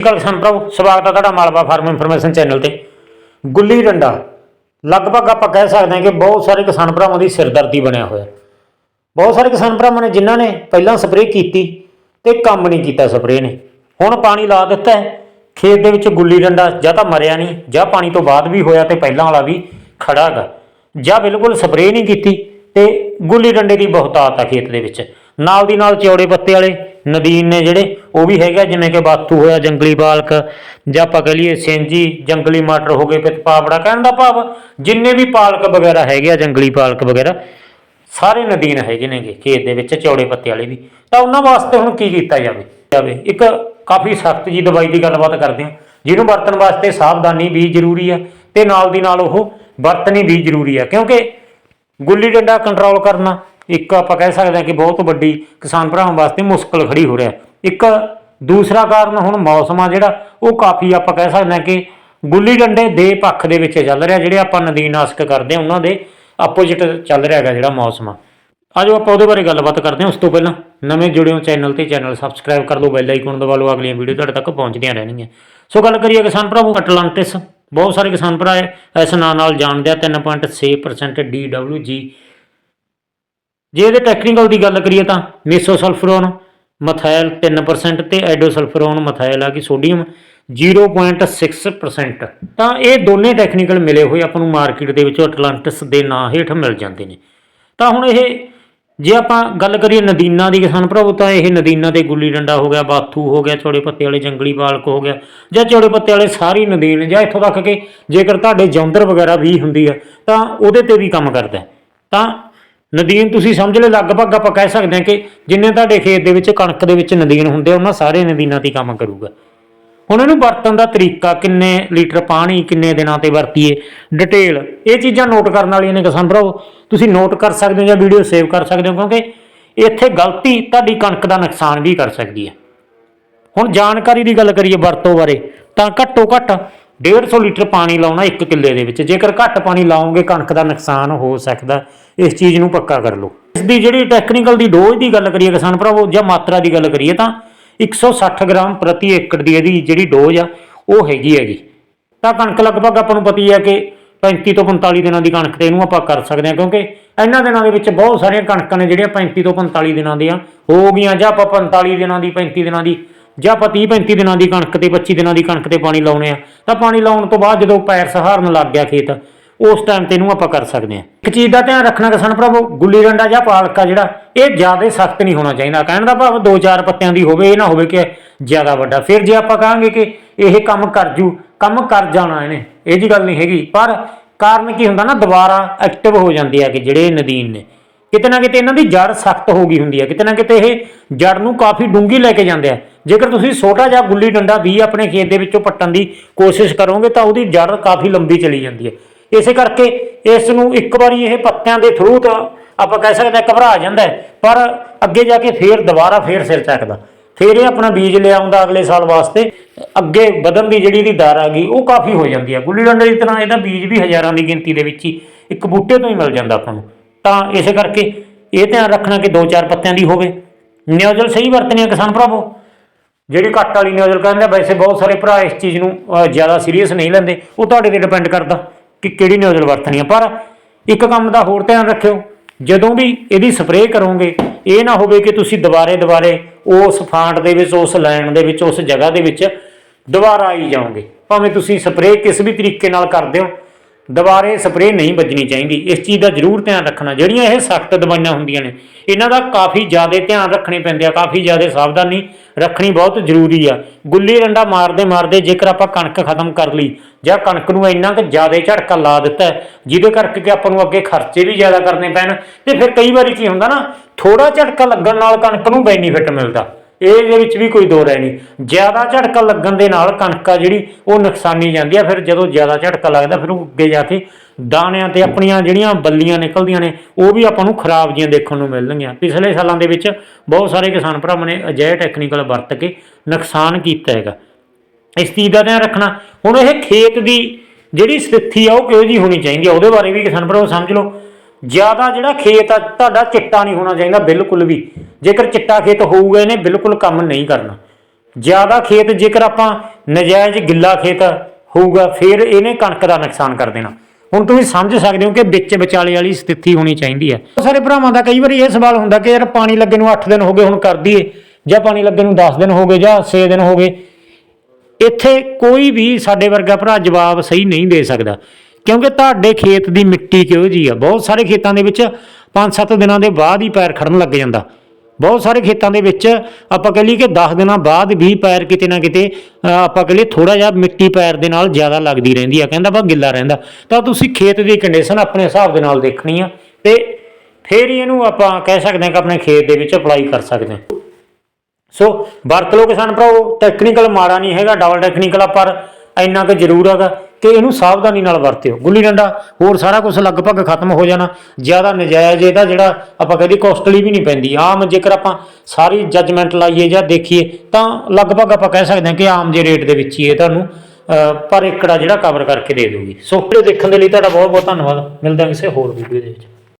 ਕੱਲ ਕਿਸਾਨ ਭਰਾਵੋ ਸਵਾਗਤ ਹੈ ਤੁਹਾਡਾ ਮਾਲਵਾ ਫਾਰਮ ਇਨਫੋਰਮੇਸ਼ਨ ਚੈਨਲ ਤੇ। ਗੁੱਲੀ ਡੰਡਾ, ਲਗਭਗ ਆਪਾਂ ਕਹਿ ਸਕਦੇ ਹਾਂ ਕਿ ਬਹੁਤ ਸਾਰੇ ਕਿਸਾਨ ਭਰਾਵਾਂ ਦੀ ਸਿਰਦਰਦੀ ਬਣਿਆ ਹੋਇਆ। ਬਹੁਤ ਸਾਰੇ ਕਿਸਾਨ ਭਰਾਵਾਂ ਨੇ ਜਿਨ੍ਹਾਂ ਨੇ ਪਹਿਲਾਂ ਸਪਰੇਅ ਕੀਤੀ ਤੇ ਕੰਮ ਨਹੀਂ ਕੀਤਾ ਸਪਰੇਅ ਨੇ। ਹੁਣ ਪਾਣੀ ਲਾ ਦਿੱਤਾ ਹੈ, ਖੇਤ ਦੇ ਵਿੱਚ ਗੁੱਲੀ ਡੰਡਾ ਜਾਂ ਤਾਂ ਮਰਿਆ ਨਹੀਂ, ਜਾਂ ਪਾਣੀ ਤੋਂ ਬਾਅਦ ਵੀ ਹੋਇਆ ਤੇ ਪਹਿਲਾਂ ਵਾਲਾ ਵੀ ਖੜਾ ਹੈਗਾ ਜਾਂ ਬਿਲਕੁਲ ਸਪਰੇਅ ਨਹੀਂ ਕੀਤੀ ਤੇ ਗੁੱਲੀ ਡੰਡੇ ਦੀ ਬਹੁਤਾਤ ਆ ਖੇਤ ਦੇ ਵਿੱਚ। ਨਾਲ ਦੀ ਨਾਲ ਚੌੜੇ ਪੱਤੇ ਵਾਲੇ ਨਦੀਨ ਨੇ ਜਿਹੜੇ, ਉਹ ਵੀ ਹੈਗਾ ਜਿਵੇਂ ਕਿ ਬਾਤੂ ਹੋਇਆ, ਜੰਗਲੀ ਬਾਲਕ, ਜਾਂ ਆਪਾਂ ਕਹ ਲਈਏ ਸਿੰਜੀ ਜੰਗਲੀ ਮਟਰ ਹੋ ਗਏ ਪਿਤ ਪਾਪੜਾ ਕਹਿਣ ਦਾ ਭਾਵ, ਜਿੰਨੇ ਵੀ ਪਾਲਕ ਵਗੈਰਾ ਹੈਗੇ ਆ, ਜੰਗਲੀ ਪਾਲਕ ਵਗੈਰਾ, ਸਾਰੇ ਨਦੀਨ ਹੈਗੇ ਨੇਗੇ, ਖੇਤ ਦੇ ਵਿੱਚ, ਚੌੜੇ ਪੱਤੇ ਵਾਲੇ ਵੀ। ਤਾਂ ਉਹਨਾਂ ਵਾਸਤੇ ਹੁਣ ਕੀ ਕੀਤਾ ਜਾਵੇ? ਜਾਵੇ, ਇੱਕ ਕਾਫੀ ਸਖਤ ਜੀ ਦਵਾਈ ਦੀ ਗੱਲਬਾਤ ਕਰਦੇ ਹਾਂ। ਜਿਹਨੂੰ ਵਰਤਣ ਵਾਸਤੇ ਸਾਵਧਾਨੀ ਵੀ ਜ਼ਰੂਰੀ ਹੈ ਤੇ ਨਾਲ ਦੀ ਨਾਲ ਉਹ ਵਰਤਣੀ ਵੀ ਜ਼ਰੂਰੀ ਹੈ ਕਿਉਂਕਿ ਗੁੱਲੀ ਡੰਡਾ ਕੰਟਰੋਲ ਕਰਨਾ ਇੱਕ ਆਪਾਂ ਕਹਿ ਸਕਦੇ ਹਾਂ ਕਿ ਬਹੁਤ ਵੱਡੀ ਕਿਸਾਨ ਭਰਾਵਾਂ ਵਾਸਤੇ ਮੁਸ਼ਕਲ ਖੜੀ ਹੋ ਰਿਹਾ ਇੱਕ ਦੂਸਰਾ ਕਾਰਨ ਹੁਣ ਮੌਸਮ ਆ ਜਿਹੜਾ, ਉਹ ਕਾਫੀ ਆਪਾਂ ਕਹਿ ਸਕਦੇ ਹਾਂ ਕਿ ਗੁੱਲੀ ਡੰਡੇ ਦੇ ਪੱਖ ਦੇ ਵਿੱਚ ਚੱਲ ਰਿਹਾ, ਜਿਹੜੇ ਆਪਾਂ ਨਦੀਨਾਸ਼ਕ ਕਰਦੇ ਹਾਂ, ਉਹਨਾਂ ਦੇ ਆਪੋਜੀਟ ਚੱਲ ਰਿਹਾ ਹੈਗਾ ਜਿਹੜਾ ਮੌਸਮ ਆ। ਆਜੋ ਆਪਾਂ ਉਹਦੇ ਬਾਰੇ ਗੱਲਬਾਤ ਕਰਦੇ ਹਾਂ। ਉਸ ਤੋਂ ਪਹਿਲਾਂ ਨਵੇਂ ਜੁੜਿਓ ਚੈਨਲ ਤੇ, ਚੈਨਲ ਸਬਸਕ੍ਰਾਈਬ ਕਰ ਲਓ ਬੈਲ ਆਈਕਨ ਦਬਾ ਲਓ, ਅਗਲੀਆਂ ਵੀਡੀਓ ਤੁਹਾਡੇ ਤੱਕ ਪਹੁੰਚਦੀਆਂ ਰਹਿਣਗੀਆਂ। ਸੋ ਗੱਲ ਕਰੀਏ ਕਿਸਾਨ ਭਰਾਵੋ ਅਟਲਾਂਟਿਸ ਬਹੁਤ ਸਾਰੇ ਕਿਸਾਨ ਭਰਾ ਇਸ ਨਾਂ ਨਾਲ ਜਾਣਦੇ ਆ 3.6% DWG ਜੇ ਇਹਦੇ ਟੈਕਨੀਕਲ ਦੀ ਗੱਲ ਕਰੀਏ ਤਾਂ ਮੇਸੋਸਲਫਰੋਨ ਮਥਾਇਲ 3% ਤੇ ਐਡੋਸਲਫਰੋਨ ਮਥਾਇਲ ਆ ਕਿ ਸੋਡੀਅਮ 0.6% ਤਾਂ ਇਹ ਦੋਨੇ ਟੈਕਨੀਕਲ ਮਿਲੇ ਹੋਏ ਆਪਾਂ ਨੂੰ ਮਾਰਕੀਟ ਦੇ ਵਿੱਚੋਂ ਅਟਲਾਂਟਿਸ ਦੇ ਨਾਂ ਹੇਠ ਮਿਲ ਜਾਂਦੇ ਨੇ। ਤਾਂ ਹੁਣ ਇਹ ਜੇ ਆਪਾਂ ਗੱਲ ਕਰੀਏ ਨਦੀਨਾ ਦੀ ਕਿਸਾਨ ਭਰਾਵੋ, ਤਾਂ ਇਹ ਨਦੀਨਾ ਤੇ ਗੁੱਲੀ ਡੰਡਾ ਹੋ ਗਿਆ, ਬਾਥੂ ਹੋ ਗਿਆ, ਚੌੜੇ ਪੱਤੇ ਵਾਲੇ ਜੰਗਲੀ ਬਾਲਕ ਹੋ ਗਿਆ, ਜਾਂ ਚੌੜੇ ਪੱਤੇ ਵਾਲੇ ਸਾਰੀ ਨਦੀਨ ਜਾਂ ਇੱਥੋਂ ਤੱਕ ਕਿ ਜੇਕਰ ਤੁਹਾਡੇ ਜੌਂਦਰ ਵਗੈਰਾ ਵੀ ਹੁੰਦੀ ਆ, ਤਾਂ ਉਹਦੇ ਤੇ ਵੀ ਕੰਮ ਕਰਦਾ। ਤਾਂ ਨਦੀਨ ਤੁਸੀਂ ਸਮਝ ਲਓ ਲਗਭਗ ਆਪਾਂ ਕਹਿ ਸਕਦੇ ਹਾਂ ਕਿ ਜਿੰਨੇ ਤੁਹਾਡੇ ਖੇਤ ਦੇ ਵਿੱਚ ਕਣਕ ਦੇ ਵਿੱਚ ਨਦੀਨ ਹੁੰਦੇ ਆ, ਉਹਨਾਂ ਸਾਰੇ ਨਦੀਨਾਂ ਤੇ ਹੀ ਕੰਮ ਕਰੂਗਾ। ਹੁਣ ਇਹਨੂੰ ਵਰਤਣ ਦਾ ਤਰੀਕਾ ਕਿੰਨੇ ਲੀਟਰ ਪਾਣੀ ਕਿੰਨੇ ਦਿਨਾਂ ਤੇ ਵਰਤੀਏ? ਡਿਟੇਲ ਇਹ ਚੀਜ਼ਾਂ ਨੋਟ ਕਰਨ ਵਾਲੀਆਂ ਨੇ ਕਿਸਾਨ ਭਰਾਵੋ। ਤੁਸੀਂ ਨੋਟ ਕਰ ਸਕਦੇ ਹੋ ਜਾਂ ਵੀਡੀਓ ਸੇਵ ਕਰ ਸਕਦੇ ਹੋ ਕਿਉਂਕਿ ਇੱਥੇ ਗਲਤੀ ਤੁਹਾਡੀ ਕਣਕ ਦਾ ਨੁਕਸਾਨ ਵੀ ਕਰ ਸਕਦੀ ਹੈ। ਹੁਣ ਜਾਣਕਾਰੀ ਦੀ ਗੱਲ ਕਰੀਏ ਵਰਤੋਂ ਬਾਰੇ ਤਾਂ ਘੱਟੋ ਘੱਟ 150 ਲੀਟਰ ਪਾਣੀ ਲਾਉਣਾ ਇੱਕ ਕਿੱਲੇ ਦੇ ਵਿੱਚ। ਜੇਕਰ ਘੱਟ ਪਾਣੀ ਲਾਓਗੇ, ਕਣਕ ਦਾ ਨੁਕਸਾਨ ਹੋ ਸਕਦਾ। ਇਸ ਚੀਜ਼ ਨੂੰ ਪੱਕਾ ਕਰ ਲਓ। ਇਸ ਦੀ ਜਿਹੜੀ ਟੈਕਨੀਕਲ ਦੀ ਡੋਜ਼ ਦੀ ਗੱਲ ਕਰੀਏ ਕਿਸਾਨ ਭਰਾਵੋ, ਜਾਂ ਮਾਤਰਾ ਦੀ ਗੱਲ ਕਰੀਏ, ਤਾਂ 160 ਗ੍ਰਾਮ ਪ੍ਰਤੀ ਏਕੜ ਦੀ ਇਹਦੀ ਜਿਹੜੀ ਡੋਜ਼ ਆ, ਉਹ ਹੈਗੀ ਹੈਗੀ। ਤਾਂ ਕਣਕ ਲਗਭਗ ਆਪਾਂ ਨੂੰ ਪਤੀ ਹੈ ਕਿ 35 ਤੋਂ 45 ਦਿਨਾਂ ਦੀ ਕਣਕ ਤੇ ਇਹਨੂੰ ਆਪਾਂ ਕਰ ਸਕਦੇ ਹਾਂ, ਕਿਉਂਕਿ ਇਹਨਾਂ ਦਿਨਾਂ ਦੇ ਵਿੱਚ ਬਹੁਤ ਸਾਰੀਆਂ ਕਣਕਾਂ ਨੇ ਜਿਹੜੀਆਂ 35 ਤੋਂ 45 ਦਿਨਾਂ ਦੀਆਂ ਹੋ ਗਈਆਂ, ਜਾਂ ਆਪਾਂ 45 ਦਿਨਾਂ ਦੀ 35 ਦਿਨਾਂ ਦੀ ਜਾਂ ਆਪਾਂ 30 35 ਦਿਨਾਂ ਦੀ ਕਣਕ ਤੇ 25 ਦਿਨਾਂ ਦੀ ਕਣਕ ਤੇ ਪਾਣੀ ਲਾਉਣੇ ਆ, ਤਾਂ ਪਾਣੀ ਲਾਉਣ ਤੋਂ ਬਾਅਦ ਜਦੋਂ ਪੈਰ ਸਹਾਰਨ ਲੱਗ ਗਿਆ ਖੇਤ, ਉਸ ਟਾਈਮ ਤੇ ਇਹਨੂੰ ਆਪਾਂ ਕਰ ਸਕਦੇ ਹਾਂ ਇੱਕ ਚੀਜ਼ ਦਾ ਧਿਆਨ ਰੱਖਣਾ ਕਿਸਾਨ ਭਰਾਵੋ, ਗੁੱਲੀ ਡੰਡਾ ਜਾਂ ਪਾਲਕਾ ਜਿਹੜਾ, ਇਹ ਜ਼ਿਆਦਾ ਸਖਤ ਨਹੀਂ ਹੋਣਾ ਚਾਹੀਦਾ। ਕਹਿਣ ਦਾ ਭਾਵ ਦੋ ਚਾਰ ਪੱਤਿਆਂ ਦੀ ਹੋਵੇ, ਇਹ ਨਾ ਹੋਵੇ ਕਿ ਜ਼ਿਆਦਾ ਵੱਡਾ। ਫਿਰ ਜੇ ਆਪਾਂ ਕਹਾਂਗੇ ਕਿ ਇਹ ਕੰਮ ਕਰ ਜੂ, ਕੰਮ ਕਰ ਜਾਣਾ ਇਹਨੇ, ਇਹ ਜੀ ਗੱਲ ਨਹੀਂ ਹੈਗੀ। ਪਰ ਕਾਰਨ ਕੀ ਹੁੰਦਾ ਨਾ, ਦੁਬਾਰਾ ਐਕਟਿਵ ਹੋ ਜਾਂਦੀ ਹੈ ਕਿ ਜਿਹੜੇ ਨਦੀਨ ਨੇ ਕਿਤੇ ਨਾ ਕਿਤੇ ਇਹਨਾਂ ਦੀ ਜੜ ਸਖਤ ਹੋ ਗਈ ਹੁੰਦੀ ਹੈ। ਕਿਤੇ ਨਾ ਕਿਤੇ ਇਹ ਜੜ ਨੂੰ ਕਾਫੀ ਡੂੰਗੀ ਲੈ ਕੇ ਜਾਂਦੇ ਆ। ਜੇਕਰ ਤੁਸੀਂ ਛੋਟਾ ਜਿਹਾ ਗੁੱਲੀ ਡੰਡਾ ਵੀ ਆਪਣੇ ਖੇਤ ਦੇ ਵਿੱਚੋਂ ਪੱਟਣ ਦੀ ਕੋਸ਼ਿਸ਼ ਕਰੋਗੇ, ਤਾਂ ਉਹਦੀ ਜੜ ਕਾਫੀ ਲੰਬੀ ਚਲੀ ਜਾਂਦੀ ਹੈ। ਇਸੇ ਕਰਕੇ ਇਸ ਨੂੰ ਇੱਕ ਵਾਰੀ ਇਹ ਪੱਤਿਆਂ ਦੇ ਥਰੂ ਤਾਂ ਆਪਾਂ ਕਹਿ ਸਕਦੇ ਘਬਰਾ ਜਾਂਦਾ ਪਰ ਅੱਗੇ ਜਾ ਕੇ ਫੇਰ ਦੁਬਾਰਾ ਫੇਰ ਸਿਰ ਚੱਕਦਾ। ਫਿਰ ਇਹ ਆਪਣਾ ਬੀਜ ਲਿਆਉਂਦਾ ਅਗਲੇ ਸਾਲ ਵਾਸਤੇ। ਅੱਗੇ ਵਧਣ ਦੀ ਜਿਹੜੀ ਇਹਦੀ ਦਰ ਆ ਗਈ, ਉਹ ਕਾਫੀ ਹੋ ਜਾਂਦੀ ਹੈ। ਗੁੱਲੀ ਡੰਡੇ ਦੀ ਤਰ੍ਹਾਂ ਇਹਦਾ ਬੀਜ ਵੀ ਹਜ਼ਾਰਾਂ ਦੀ ਗਿਣਤੀ ਦੇ ਵਿੱਚ ਹੀ ਇੱਕ ਬੂਟੇ ਤੋਂ ਹੀ ਮਿਲ ਜਾਂਦਾ ਆਪਾਂ ਨੂੰ। ਤਾਂ ਇਸੇ ਕਰਕੇ ਇਹ ਧਿਆਨ ਰੱਖਣਾ ਕਿ ਦੋ ਚਾਰ ਪੱਤਿਆਂ ਦੀ ਹੋਵੇ। ਨਿਓਜ਼ਲ ਸਹੀ ਵਰਤਣੀ ਹੈ ਕਿਸਾਨ ਭਰਾਵੋ। ਜਿਹੜੀ ਘੱਟ ਵਾਲੀ ਨਿਓਜ਼ਲ ਕਹਿੰਦੇ ਵੈਸੇ ਬਹੁਤ ਸਾਰੇ ਭਰਾ ਇਸ ਚੀਜ਼ ਨੂੰ ਜ਼ਿਆਦਾ ਸੀਰੀਅਸ ਨਹੀਂ ਲੈਂਦੇ। ਉਹ ਤੁਹਾਡੇ ਤੇ ਡਿਪੈਂਡ ਕਰਦਾ ਕਿ ਕਿਹੜੀ ਨਿਊਜ਼ਲ ਵਰਤਣੀ ਹੈ ਪਰ ਇੱਕ ਕੰਮ ਦਾ ਹੋਰ ਧਿਆਨ ਰੱਖਿਓ, ਜਦੋਂ ਵੀ ਇਹਦੀ ਸਪਰੇਅ ਕਰੋਗੇ, ਇਹ ਨਾ ਹੋਵੇ ਕਿ ਤੁਸੀਂ ਦੁਬਾਰੇ ਦੁਬਾਰੇ ਉਸ ਫਾਂਟ ਦੇ ਵਿੱਚ, ਉਸ ਲਾਈਨ ਦੇ ਵਿੱਚ, ਉਸ ਜਗ੍ਹਾ ਦੇ ਵਿੱਚ ਦੁਬਾਰਾ ਆਈ ਜਾਓਗੇ। ਭਾਵੇਂ ਤੁਸੀਂ ਸਪਰੇਅ ਕਿਸ ਵੀ ਤਰੀਕੇ ਨਾਲ ਕਰਦੇ ਹੋ ਦੁਬਾਰੇ ਸਪਰੇਅ ਨਹੀਂ ਵੱਜਣੀ ਚਾਹੀਦੀ। ਇਸ ਚੀਜ਼ ਦਾ ਜ਼ਰੂਰ ਧਿਆਨ ਰੱਖਣਾ। ਜਿਹੜੀਆਂ ਇਹ ਸਖਤ ਦਵਾਈਆਂ ਹੁੰਦੀਆਂ ਨੇ, ਇਹਨਾਂ ਦਾ ਕਾਫੀ ਜ਼ਿਆਦਾ ਧਿਆਨ ਰੱਖਣੇ ਪੈਂਦੇ ਆ, ਕਾਫੀ ਜ਼ਿਆਦਾ ਸਾਵਧਾਨੀ ਰੱਖਣੀ ਬਹੁਤ ਜ਼ਰੂਰੀ ਆ। ਗੁੱਲੀ ਡੰਡਾ ਮਾਰਦੇ ਮਾਰਦੇ ਜੇਕਰ ਆਪਾਂ ਕਣਕ ਖਤਮ ਕਰ ਲਈ, ਜਾਂ ਕਣਕ ਨੂੰ ਇੰਨਾ ਕਿ ਜ਼ਿਆਦਾ ਝਟਕਾ ਲਾ ਦਿੱਤਾ ਜਿਹਦੇ ਕਰਕੇ ਕਿ ਆਪਾਂ ਨੂੰ ਅੱਗੇ ਖਰਚੇ ਵੀ ਜ਼ਿਆਦਾ ਕਰਨੇ ਪੈਣ, ਤੇ ਫਿਰ ਕਈ ਵਾਰੀ ਕੀ ਹੁੰਦਾ ਨਾ ਥੋੜਾ ਝਟਕਾ ਲੱਗਣ ਨਾਲ ਕਣਕ ਨੂੰ ਬੈਨੀਫਿਟ ਮਿਲਦਾ। ਇਹਦੇ ਵਿੱਚ ਵੀ ਕੋਈ ਦੋ ਰਾਏ ਨਹੀਂ। ਜ਼ਿਆਦਾ ਝਟਕਾ ਲੱਗਣ ਦੇ ਨਾਲ ਕਣਕਾ ਜਿਹੜੀ, ਉਹ ਨੁਕਸਾਨੀ ਜਾਂਦੀ ਆ। ਫਿਰ ਜਦੋਂ ਜ਼ਿਆਦਾ ਝਟਕਾ ਲੱਗਦਾ, ਫਿਰ ਉਹ ਅੱਗੇ ਜਾ ਕੇ ਦਾਣਿਆਂ ਤੇ ਆਪਣੀਆਂ ਜਿਹੜੀਆਂ ਬੱਲੀਆਂ ਨਿਕਲਦੀਆਂ ਨੇ, ਉਹ ਵੀ ਆਪਾਂ ਨੂੰ ਖਰਾਬ ਜੀਆਂ ਦੇਖਣ ਨੂੰ ਮਿਲਣਗੀਆਂ। ਪਿਛਲੇ ਸਾਲਾਂ ਦੇ ਵਿੱਚ ਬਹੁਤ ਸਾਰੇ ਕਿਸਾਨ ਭਰਾਵਾਂ ਨੇ ਅਜਿਹੇ ਟੈਕਨੀਕਲ ਵਰਤ ਕੇ ਨੁਕਸਾਨ ਕੀਤਾ ਹੈਗਾ। ਇਸ ਚੀਜ਼ ਦਾ ਧਿਆਨ ਰੱਖਣਾ। ਹੁਣ ਇਹ ਖੇਤ ਦੀ ਜਿਹੜੀ ਸਥਿਤੀ ਆ, ਉਹ ਕਿਹੋ ਜੀ ਹੋਣੀ ਚਾਹੀਦੀ ਆ? ਉਹਦੇ ਬਾਰੇ ਵੀ ਕਿਸਾਨ ਭਰਾਵੋ ਸਮਝ ਲਓ। ਜ਼ਿਆਦਾ ਜਿਹੜਾ ਖੇਤ ਆ, ਤੁਹਾਡਾ ਚਿੱਟਾ ਨਹੀਂ ਹੋਣਾ ਚਾਹੀਦਾ, ਬਿਲਕੁਲ ਵੀ। ਜੇਕਰ ਚਿੱਟਾ ਖੇਤ ਹੋਊਗਾ, ਇਹਨੇ ਬਿਲਕੁਲ ਕੰਮ ਨਹੀਂ ਕਰਨਾ। ਜ਼ਿਆਦਾ ਖੇਤ, ਜੇਕਰ ਆਪਾਂ ਨਜਾਇਜ਼ ਗਿੱਲਾ ਖੇਤ ਹੋਊਗਾ, ਫਿਰ ਇਹਨੇ ਕਣਕ ਦਾ ਨੁਕਸਾਨ ਕਰ ਦੇਣਾ। ਹੁਣ ਤੁਸੀਂ ਸਮਝ ਸਕਦੇ ਹੋ ਕਿ ਵਿੱਚ ਵਿਚਾਲੇ ਵਾਲੀ ਸਥਿਤੀ ਹੋਣੀ ਚਾਹੀਦੀ ਹੈ। ਬਹੁਤ ਸਾਰੇ ਭਰਾਵਾਂ ਦਾ ਕਈ ਵਾਰੀ ਇਹ ਸਵਾਲ ਹੁੰਦਾ ਕਿ ਯਾਰ, ਪਾਣੀ ਲੱਗੇ ਨੂੰ 8 ਦਿਨ ਹੋ ਗਏ, ਹੁਣ ਕਰ ਦਈਏ, ਜਾਂ ਪਾਣੀ ਲੱਗੇ ਨੂੰ 10 ਦਿਨ ਹੋ ਗਏ, ਜਾਂ 6 ਦਿਨ ਹੋ ਗਏ। ਇੱਥੇ ਕੋਈ ਵੀ ਸਾਡੇ ਵਰਗਾ ਭਰਾ ਜਵਾਬ ਸਹੀ ਨਹੀਂ ਦੇ ਸਕਦਾ। ਕਿਉਂਕਿ ਤੁਹਾਡੇ ਖੇਤ ਦੀ ਮਿੱਟੀ ਕਿਹੋ ਜੀ ਆ? ਬਹੁਤ ਸਾਰੇ ਖੇਤਾਂ ਦੇ ਵਿੱਚ 5-7 ਦਿਨਾਂ ਦੇ ਬਾਅਦ ਹੀ ਪੈਰ ਖੜਨ ਲੱਗ ਜਾਂਦਾ। ਬਹੁਤ ਸਾਰੇ ਖੇਤਾਂ ਦੇ ਵਿੱਚ ਆਪਾਂ ਕਹ ਲਈਏ ਕਿ 10 ਦਿਨਾਂ ਬਾਅਦ ਵੀ ਪੈਰ ਕਿਤੇ ਨਾ ਕਿਤੇ ਆਪਾਂ ਕਹ ਲਈਏ ਥੋੜਾ ਜਿਹਾ ਮਿੱਟੀ ਪੈਰ ਦੇ ਨਾਲ ਜ਼ਿਆਦਾ ਲੱਗਦੀ ਰਹਿੰਦੀ ਆ। ਕਹਿੰਦਾ ਬਾ ਗਿੱਲਾ ਰਹਿੰਦਾ। ਤਾਂ ਤੁਸੀਂ ਖੇਤ ਦੀ ਕੰਡੀਸ਼ਨ ਆਪਣੇ ਹਿਸਾਬ ਦੇ ਨਾਲ ਦੇਖਣੀ ਆ ਤੇ ਫੇਰ ਹੀ ਇਹਨੂੰ ਆਪਾਂ ਕਹਿ ਸਕਦੇ ਹਾਂ ਕਿ ਆਪਣੇ ਖੇਤ ਦੇ ਵਿੱਚ ਅਪਲਾਈ ਕਰ ਸਕਦੇ ਹਾਂ। ਸੋ ਵਰਤ ਲਓ ਕਿਸਾਨ ਭਰਾਓ ਟੈਕਨੀਕਲ ਮਾੜਾ ਨਹੀਂ ਹੈਗਾ ਡਬਲ ਟੈਕਨੀਕਲ ਆ, ਪਰ ਇੰਨਾ ਕੁ ਜ਼ਰੂਰ ਹੈਗਾ। ਕਿ ਇਹਨੂੰ ਸਾਵਧਾਨੀ ਨਾਲ ਵਰਤਿਓ। ਗੁੱਲੀ ਡੰਡਾ ਹੋਰ ਸਾਰਾ ਕੁਝ ਲਗਭਗ ਖਤਮ ਹੋ ਜਾਣਾ, ਜ਼ਿਆਦਾ ਨਜਾਇਜ਼ ਇਹਦਾ ਜਿਹੜਾ ਆਪਾਂ ਕਹਿੰਦੇ ਕੋਸਟਲੀ ਵੀ ਨਹੀਂ ਪੈਂਦੀ। ਆਮ ਜੇਕਰ ਆਪਾਂ ਸਾਰੀ ਜੱਜਮੈਂਟ ਲਾਈਏ ਜਾਂ ਦੇਖੀਏ, ਤਾਂ ਲਗਭਗ ਆਪਾਂ ਕਹਿ ਸਕਦੇ ਹਾਂ ਕਿ ਆਮ ਜੇ ਰੇਟ ਦੇ ਵਿੱਚ ਹੀ ਇਹ ਤੁਹਾਨੂੰ ਪਰ ਏਕੜਾ ਜਿਹੜਾ ਕਵਰ ਕਰਕੇ ਦੇ ਦੂਗੀ ਸੋ ਵੀਡੀਓ ਦੇਖਣ ਦੇ ਲਈ ਤੁਹਾਡਾ ਬਹੁਤ ਬਹੁਤ ਧੰਨਵਾਦ। ਮਿਲਦੇ ਹਾਂ ਕਿਸੇ ਹੋਰ ਵੀਡੀਓ ਦੇ ਵਿੱਚ।